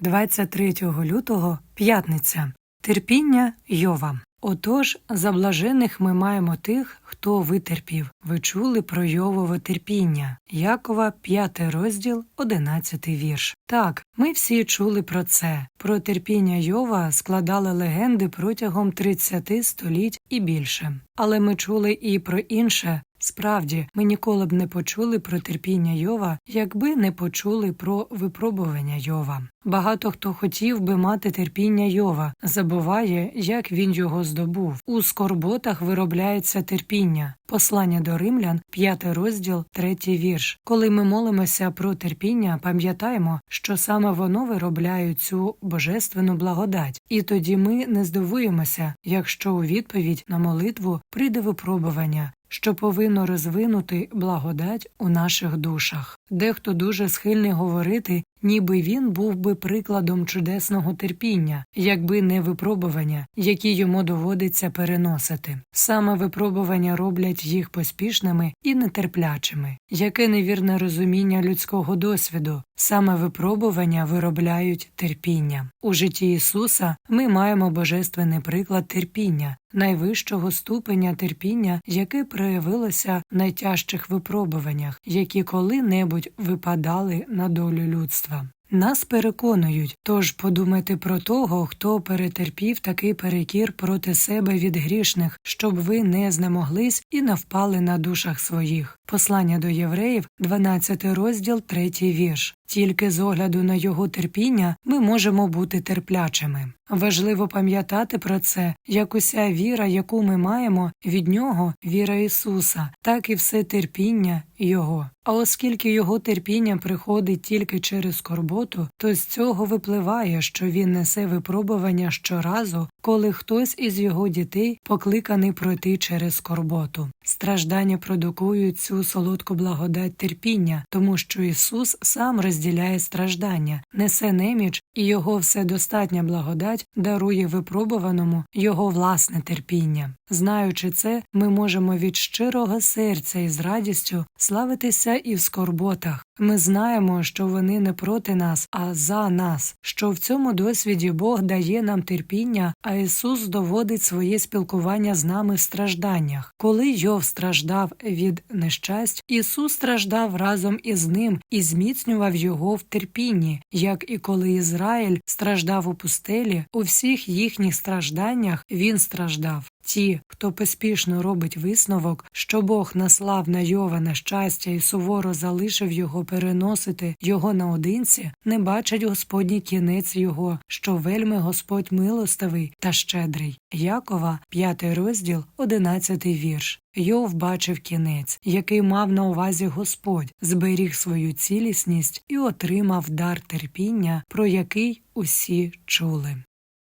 23 лютого п'ятниця. Терпіння Йова. Отож, за блажених ми маємо тих, хто витерпів. Ви чули про Йовове терпіння. Якова, 5 розділ, 11 вірш. Так, ми всі чули про це. Про терпіння Йова складали легенди протягом 30 століть і більше. Але ми чули і про інше. Справді, ми ніколи б не почули про терпіння Йова, якби не почули про випробування Йова. Багато хто хотів би мати терпіння Йова, забуває, як він його здобув. У скорботах виробляється терпіння. Послання до римлян, 5 розділ, 3 вірш. Коли ми молимося про терпіння, пам'ятаємо, що саме воно виробляє цю божественну благодать, і тоді ми не здивуємося, якщо у відповідь на молитву прийде випробування. Що повинно розвинути благодать у наших душах. Дехто дуже схильний говорити, ніби він був би прикладом чудесного терпіння, якби не випробування, які йому доводиться переносити. Саме випробування роблять їх поспішними і нетерплячими. Яке невірне розуміння людського досвіду, саме випробування виробляють терпіння. У житті Ісуса ми маємо божественний приклад терпіння, найвищого ступеня терпіння, яке проявилося в найтяжчих випробуваннях, які коли-небудь випадали на долю людства. Нас переконують, тож подумайте про того, хто перетерпів такий перекір проти себе від грішних, щоб ви не знемоглись і не впали на душах своїх. Послання до євреїв, 12 розділ, 3 вірш. Тільки з огляду на його терпіння ми можемо бути терплячими. Важливо пам'ятати про це, як уся віра, яку ми маємо від нього, віра Ісуса, так і все терпіння Його. А оскільки його терпіння приходить тільки через скорботу, то з цього випливає, що він несе випробування щоразу, коли хтось із його дітей покликаний пройти через скорботу. Страждання продукують цю солодку благодать терпіння, тому що Ісус сам розділяє страждання, несе неміч, і його вседостатня благодать дарує випробуваному його власне терпіння. Знаючи це, ми можемо від щирого серця і з радістю славитися і в скорботах. Ми знаємо, що вони не проти нас, а за нас, що в цьому досвіді Бог дає нам терпіння, а Ісус доводить своє спілкування з нами в стражданнях. Коли Йов страждав від нещасть, Ісус страждав разом із ним і зміцнював його в терпінні, як і коли Ізраїль страждав у пустелі, у всіх їхніх стражданнях він страждав. Ті, хто поспішно робить висновок, що Бог наслав на Йова нещастя і суворо залишив його переносити його наодинці, не бачать Господній кінець його, що вельми Господь милостивий та щедрий. Якова, 5 розділ, 11 вірш. Йов бачив кінець, який мав на увазі Господь, зберіг свою цілісність і отримав дар терпіння, про який усі чули.